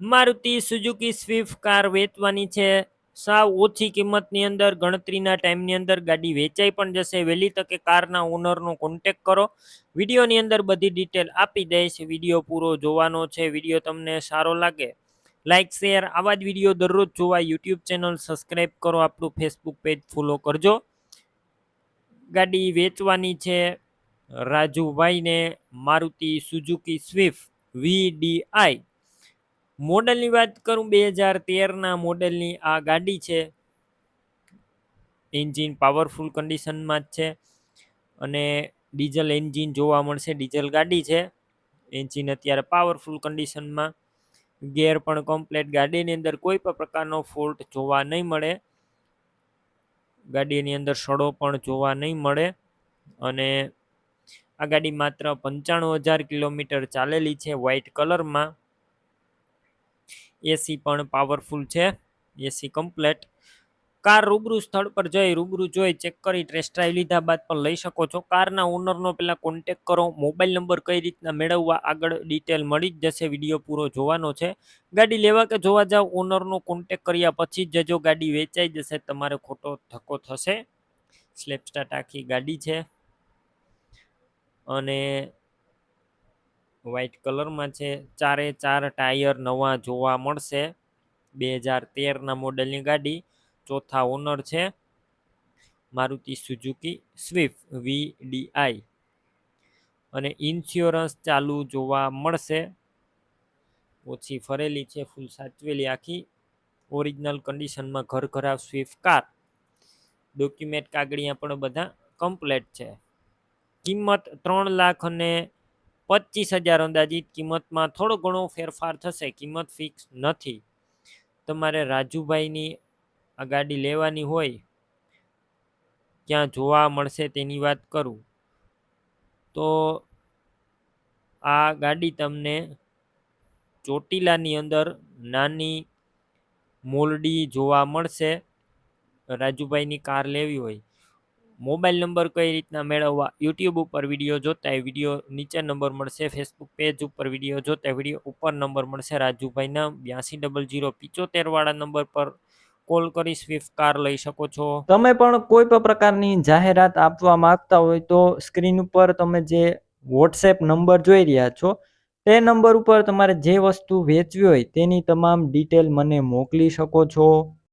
Maruti Suzuki Swift car વેચવાની છે. સાવ ઓછી કિંમતની અંદર, ગણતરીના ટાઈમની અંદર ગાડી વેચાઈ પણ જશે. વહેલી તકે કારના ઓનરનો કોન્ટેક કરો. વિડીયોની અંદર બધી ડિટેલ આપી દઈશ. વીડિયો પૂરો જોવાનો છે. વીડિયો તમને સારો લાગે લાઇક શેર આવા જ વીડિયો દરરોજ જોવા યુટ્યુબ ચેનલ સબસ્ક્રાઈબ કરો. આપણું ફેસબુક પેજ ફોલો કરજો. ગાડી વેચવાની છે રાજુભાઈને મારુતિ સુઝુકી સ્વિફ્ટ વીડીઆઈ મોડલની વાત કરું, બે હજાર તેરના મોડલની આ ગાડી છે. એન્જિન પાવરફુલ કન્ડિશનમાં જ છે અને ડીઝલ એન્જિન જોવા મળશે, ડીઝલ ગાડી છે. એન્જિન અત્યારે પાવરફુલ કન્ડિશનમાં. ગેર પણ કમ્પ્લેટ ગાડીની અંદર કોઈ પણ પ્રકારનો ફોલ્ટ જોવા નહીં મળે. ગાડીની અંદર સડો પણ જોવા નહીં મળે અને આ ગાડી માત્ર પંચાણું હજાર કિલોમીટર ચાલેલી છે વ્હાઇટ કલરમાં. એસી પણ પાવરફુલ છે એસી કમ્પ્લેટ કાર રૂબરૂ સ્થળ પર જઈ, રૂબરૂ જોઈ ચેક કરી ટેસ્ટ ડ્રાઈવ લીધા બાદ પણ લઈ શકો છો. કારના ઓનરનો પહેલાં કોન્ટેક કરો મોબાઈલ નંબર કઈ રીતના મેળવવા આગળ ડિટેલ મળી જ જશે વીડિયો પૂરો જોવાનો છે. ગાડી લેવા કે જોવા જાવ ઓનરનો કોન્ટેક કર્યા પછી જ જો ગાડી વેચાઈ જશે, તમારે ખોટો ધક્કો થશે. સ્લેપ સ્ટાર્ટ આખી ગાડી છે. અને વ્હાઇટ કલરમાં છે. ચારે ચાર ટાયર નવા જોવા મળશે. બે હજાર તેરના મોડલની ગાડી. ચોથા ઓનર છે. મારુતિ સુઝુકી સ્વિફ્ટ વીડીઆઈ અને ઇન્સ્યોરન્સ ચાલુ જોવા મળશે. ઓછી ફરેલી છે ફૂલ સાચવેલી આખી. ઓરિજિનલ કન્ડિશનમાં ઘર ઘરાવ સ્વિફ્ટ કાર ડોક્યુમેન્ટ કાગળિયા પણ બધા કમ્પ્લેટ છે. કિંમત ત્રણ લાખ અને પચીસ હજાર અંદાજિત કિંમતમાં થોડો ઘણો ફેરફાર થશે, કિંમત ફિક્સ નથી. તમારે રાજુભાઈની આ ગાડી લેવાની હોય, ક્યાં જોવા મળશે તેની વાત કરું. તો આ ગાડી તમને ચોટીલાની અંદર નાની મોલડી જોવા મળશે, રાજુભાઈની કાર લેવી હોય. મોબાઈલ નંબર કઈ રીતના મેળવવા? યુટ્યુબ ઉપર વીડિયો જોતા વીડિયો નીચે નંબર મળશે. ફેસબુક પેજ ઉપર વીડિયો જોતા વીડિયો ઉપર નંબર મળશે. રાજુભાઈના બ્યાસી ડબલ જીરો વાળા નંબર પર કોલ કરી સ્વિફ્ટ કાર લઈ શકો છો. તમે પણ કોઈ પણ પ્રકારની જાહેરાત આપવા માંગતા હોય તો સ્ક્રીન ઉપર તમે જે વોટ્સએપ નંબર જોઈ રહ્યા છો, તે નંબર ઉપર તમારે જે વસ્તુ વેચવી હોય તેની તમામ ડિટેલ મને મોકલી શકો છો.